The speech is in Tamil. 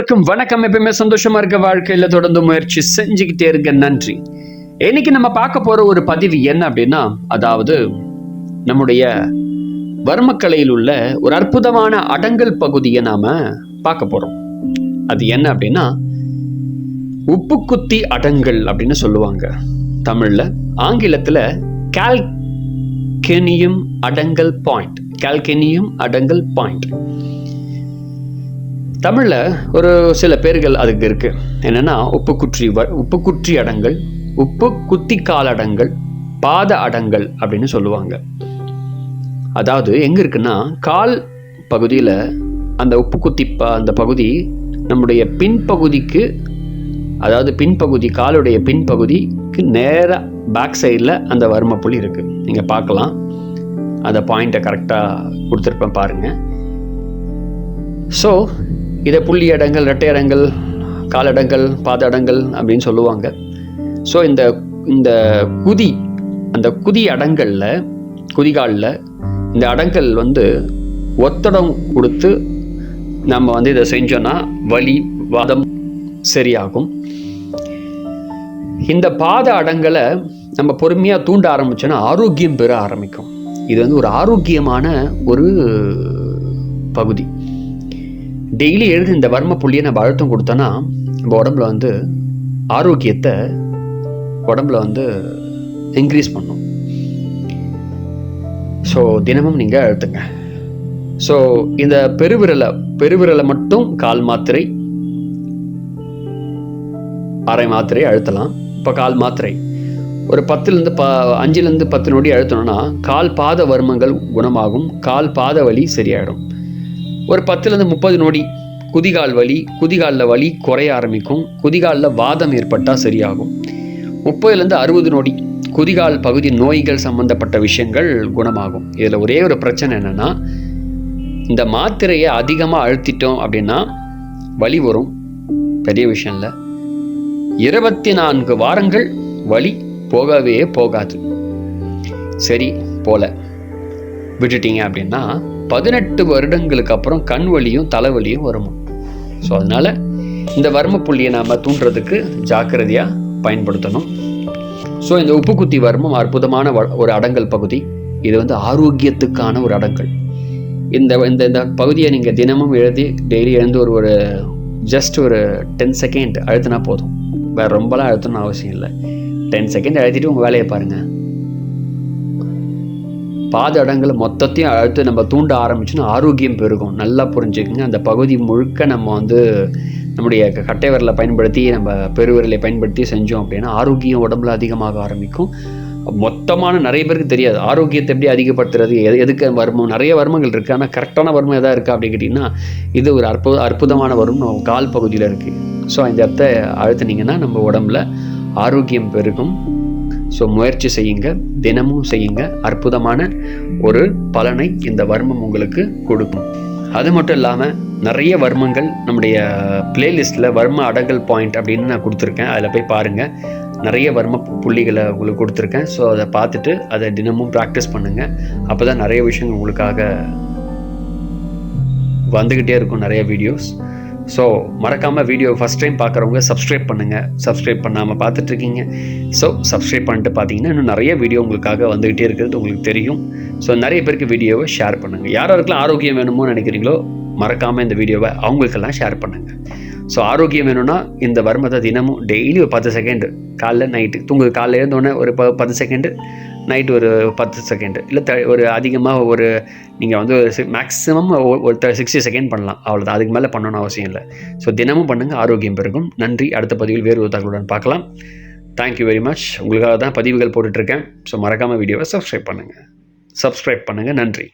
அனைவருக்கும் வணக்கம். எப்பயுமே சந்தோஷமா இருக்க வாழ்க்கையில தொடர்ந்து முயற்சி செஞ்சுக்கிட்டே இருக்க நன்றி. இன்னைக்கு நம்ம பார்க்க போற ஒரு பதிவு என்ன அப்படின்னா அதாவது நம்முடைய வர்மக்கலையில் உள்ள ஒரு அற்புதமான அடங்கல் பகுதியை நாம பார்க்க போறோம். அது என்ன அப்படின்னா உப்பு குத்தி அடங்கல் அப்படின்னு சொல்லுவாங்க. தமிழ்ல ஆங்கிலத்துல கால்கெனியம் அடங்கல் பாயிண்ட். கால்கெனியம் அடங்கல் பாயிண்ட். தமிழில் ஒரு சில பேர்கள் அதுக்கு இருக்குது என்னென்னா உப்பு குற்றி வ உப்பு குற்றி அடங்கல் உப்பு குத்தி கால் பாத அடங்கள் அப்படின்னு சொல்லுவாங்க. அதாவது எங்கே இருக்குன்னா கால் பகுதியில் அந்த உப்பு குத்தி ப அந்த பகுதி நம்முடைய பின்பகுதிக்கு அதாவது பின்பகுதி காலுடைய பின்பகுதிக்கு நேராக பேக் சைடில் அந்த வர்மப்புள்ளி இருக்குது நீங்கள் பார்க்கலாம். அந்த பாயிண்ட்டை கரெக்டாக கொடுத்துருப்பேன் பாருங்கள் ஸோ இதை புள்ளி இடங்கள் ரெட்டை இடங்கள் காலடங்கள் பாதடங்கள் அப்படின்னு சொல்லுவாங்க. ஸோ இந்த இந்த குதி அந்த குதி அடங்களில் குதிகாலில் இந்த அடங்கல் வந்து ஒத்தடம் கொடுத்து நம்ம வந்து இதை செஞ்சோன்னா வலி வாதம் சரியாகும். இந்த பாத அடங்களை நம்ம பொறுமையாக தூண்ட ஆரம்பிச்சோன்னா ஆரோக்கியம் பெற ஆரம்பிக்கும். இது வந்து ஒரு ஆரோக்கியமான ஒரு பகுதி. டெய்லி எழுதி இந்த வர்ம புள்ளியை நம்ம அழுத்தம் கொடுத்தோன்னா நம்ம உடம்புல வந்து ஆரோக்கியத்தை உடம்புல வந்து இன்க்ரீஸ் பண்ணும். ஸோ தினமும் நீங்கள் அழுத்துங்க. ஸோ இந்த பெருவிரலை பெருவிரலை மட்டும் கால் மாத்திரை அரை மாத்திரை அழுத்தலாம். இப்போ கால் மாத்திரை. ஒரு பத்துலேருந்து ப அஞ்சுலேருந்து பத்து நொடி அழுத்தணும்னா கால் பாத வர்மங்கள் குணமாகும். கால் பாத வலி சரியாயிடும். ஒரு பத்துலேருந்து முப்பது நொடி குதிகால் வலி குதிகாலில் வலி குறைய ஆரம்பிக்கும். குதிகாலில் வாதம் ஏற்பட்டால் சரியாகும். முப்பதுலேருந்து அறுபது நொடி குதிகால் பகுதி நோய்கள் சம்பந்தப்பட்ட விஷயங்கள் குணமாகும். இதில் ஒரே ஒரு பிரச்சனை என்னென்னா இந்த மாத்திரையை அதிகமாக அழுத்திட்டோம் அப்படின்னா வலி வரும். பெரிய விஷயம் இல்லை. இருபத்தி நான்கு வாரங்கள் வலி போகவே போகாது. சரி போல. விட்டுட்டீங்க அப்படின்னா பதினெட்டு வருடங்களுக்கு அப்புறம் கண் வலியும் தலைவலியும் வரும்? ஸோ அதனால் இந்த வர்ம புள்ளியை நாம் தூண்டுறதுக்கு ஜாக்கிரதையாக பயன்படுத்தணும். ஸோ இந்த உப்பு குத்தி வர்மம் அற்புதமான வ- ஒரு அடங்கல் பகுதி. இது வந்து ஆரோக்கியத்துக்கான ஒரு அடங்கல். இந்த இந்த இந்த பகுதியை நீங்கள் தினமும் எழுதி டெய்லி எழுந்து ஒரு ஒரு ஜஸ்ட் ஒரு டென் செகண்ட் அழுத்தினா போதும். வேறு ரொம்பலாம் அழுத்தணும்னு அவசியம் இல்லை. டென் செகண்ட் அழுத்திட்டு உங்கள் வேலையை பாருங்கள் பாதடங்களை மொத்தத்தையும் அழுத்து நம்ம தூண்ட ஆரம்பிச்சோன்னா ஆரோக்கியம் பெருகும். நல்லா புரிஞ்சுக்கங்க. அந்த பகுதி முழுக்க நம்ம வந்து நம்முடைய க- கட்டை விரலை பயன்படுத்தி நம்ம பெருவிரலை பயன்படுத்தி செஞ்சோம் அப்படின்னா ஆரோக்கியம் உடம்புல அதிகமாக ஆரம்பிக்கும். மொத்தமான நிறைய பேருக்கு தெரியாது. ஆரோக்கியத்தை எப்படி அதிகப்படுத்துறது எது எதுக்கு வர்மம் நிறைய வர்மங்கள் இருக்குது ஆனால் கரெக்டான வர்மம் எதாவது இருக்கா அப்படின்னு கேட்டிங்கன்னா இது ஒரு அற்புத அற்புதமான வர்மம். கால் பகுதியில் இருக்குது ஸோ இந்த இடத்த அழுத்துனீங்கன்னா நம்ம உடம்புல ஆரோக்கியம் பெருகும். ஸோ முயற்சி செய்யுங்க தினமும் செய்யுங்க. அற்புதமான ஒரு பலனை இந்த வர்மம் உங்களுக்கு கொடுக்கும். அது மட்டும் இல்லாமல் நிறைய வர்மங்கள் நம்முடைய பிளேலிஸ்ட்டில் வர்ம அடங்கல் பாயிண்ட் அப்படின்னு நான் கொடுத்துருக்கேன். அதில் போய் பாருங்கள் நிறைய வர்ம புள்ளிகளை உங்களுக்கு கொடுத்துருக்கேன். ஸோ அதை பார்த்துட்டு அதை தினமும் ப்ராக்டிஸ் பண்ணுங்கள் அப்போ தான் நிறைய விஷயங்கள் உங்களுக்காக வந்துக்கிட்டே இருக்கும். நிறைய வீடியோஸ் ஸோ மறக்காமல் வீடியோ ஃபஸ்ட் டைம் பார்க்குறவங்க சப்ஸ்கிரைப் பண்ணுங்கள் சப்ஸ்கிரைப் பண்ணாமல் பார்த்துட்ருக்கீங்க. ஸோ சப்ஸ்கிரைப் பண்ணிட்டு பார்த்தீங்கன்னா இன்னும் நிறைய வீடியோ உங்களுக்காக வந்துகிட்டே இருக்கிறது உங்களுக்கு தெரியும். ஸோ நிறைய பேருக்கு வீடியோவை ஷேர் பண்ணுங்கள் யார் யாருக்கெல்லாம் ஆரோக்கியம் வேணுமோ நினைக்கிறீங்களோ மறக்காமல் இந்த வீடியோவை அவங்களுக்கெல்லாம் ஷேர் பண்ணுங்கள் ஸோ ஆரோக்கியம் வேணும்னா இந்த வர்மத்தை தினமும் டெய்லி ஒரு பத்து செகண்டு காலைல நைட்டு தூங்குது காலைல எழுந்தோடனே ஒரு ப பத்து செகண்டு நைட்டு ஒரு பத்து செகண்டு இல்லை த ஒரு அதிகமாக ஒரு நீங்கள் வந்து மேக்ஸிமம் ஒரு சிக்ஸ்டி செகண்ட் பண்ணலாம். அவ்வளோதான் அதுக்கு மேலே பண்ணணும்னு அவசியம் இல்லை. ஸோ தினமும் பண்ணுங்கள் ஆரோக்கியம் பெருகும். நன்றி. அடுத்த பதிவில் வேறு ஒரு தகவலுடன் பார்க்கலாம். தேங்க்யூ வெரி மச் உங்களுக்காக தான் பதிவுகள் போட்டுட்ருக்கேன் ஸோ மறக்காமல் வீடியோவை சப்ஸ்கிரைப் பண்ணுங்கள் சப்ஸ்கிரைப் பண்ணுங்கள் நன்றி.